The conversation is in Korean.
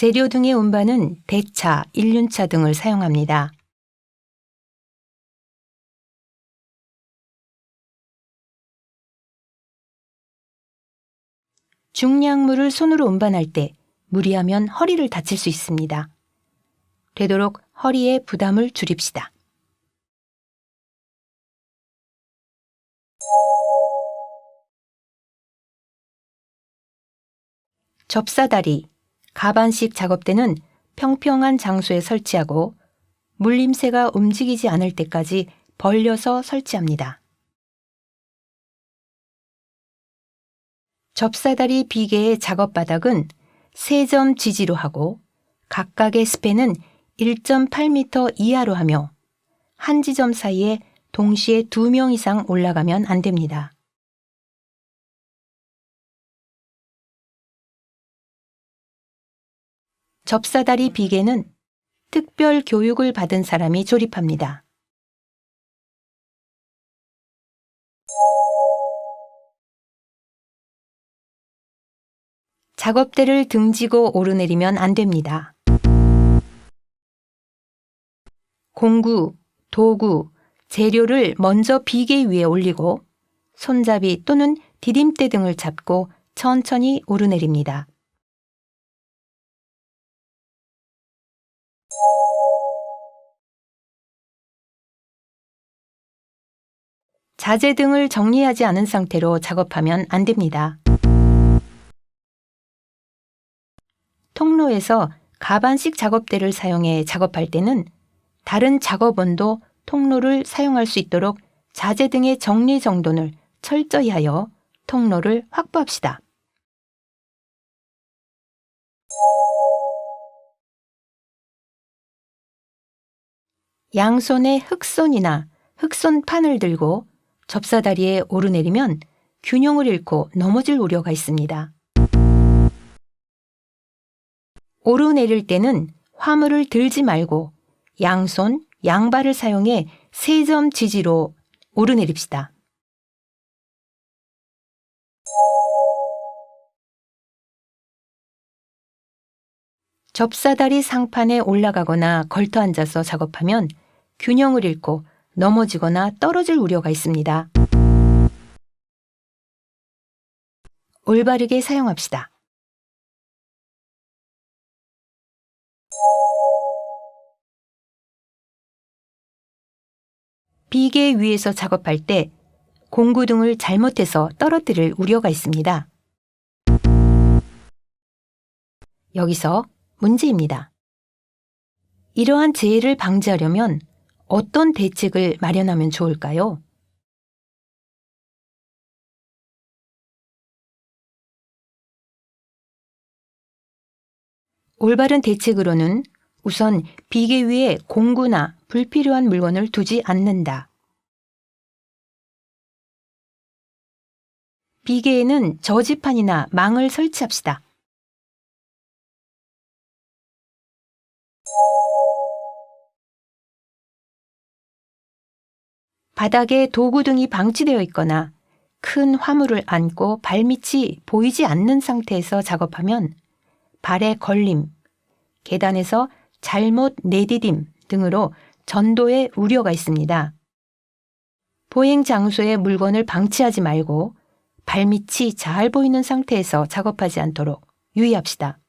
재료 등의 운반은 대차, 일륜차 등을 사용합니다. 중량물을 손으로 운반할 때 무리하면 허리를 다칠 수 있습니다. 되도록 허리에 부담을 줄입시다. 접사다리, 가반식 작업대는 평평한 장소에 설치하고 물림새가 움직이지 않을 때까지 벌려서 설치합니다. 접사다리 비계의 작업 바닥은 3점 지지로 하고 각각의 스팬은 1.8m 이하로 하며 한 지점 사이에 동시에 2명 이상 올라가면 안 됩니다. 접사다리 비계는 특별 교육을 받은 사람이 조립합니다. 작업대를 등지고 오르내리면 안 됩니다. 공구, 도구, 재료를 먼저 비계 위에 올리고 손잡이 또는 디딤대 등을 잡고 천천히 오르내립니다. 자재 등을 정리하지 않은 상태로 작업하면 안 됩니다. 통로에서 가반식 작업대를 사용해 작업할 때는 다른 작업원도 통로를 사용할 수 있도록 자재 등의 정리 정돈을 철저히 하여 통로를 확보합시다. 양손에 흑손이나 흑손판을 들고 접사다리에 오르내리면 균형을 잃고 넘어질 우려가 있습니다. 오르내릴 때는 화물을 들지 말고 양손, 양발을 사용해 세 점 지지로 오르내립시다. 접사다리 상판에 올라가거나 걸터 앉아서 작업하면 균형을 잃고 넘어지거나 떨어질 우려가 있습니다. 올바르게 사용합시다. 비계 위에서 작업할 때 공구 등을 잘못해서 떨어뜨릴 우려가 있습니다. 여기서 문제입니다. 이러한 재해를 방지하려면 어떤 대책을 마련하면 좋을까요? 올바른 대책으로는 우선 비계 위에 공구나 불필요한 물건을 두지 않는다. 비계에는 저지판이나 망을 설치합시다. 바닥에 도구 등이 방치되어 있거나 큰 화물을 안고 발밑이 보이지 않는 상태에서 작업하면 발에 걸림, 계단에서 잘못 내디딤 등으로 전도의 우려가 있습니다. 보행 장소에 물건을 방치하지 말고 발밑이 잘 보이는 상태에서 작업하지 않도록 유의합시다.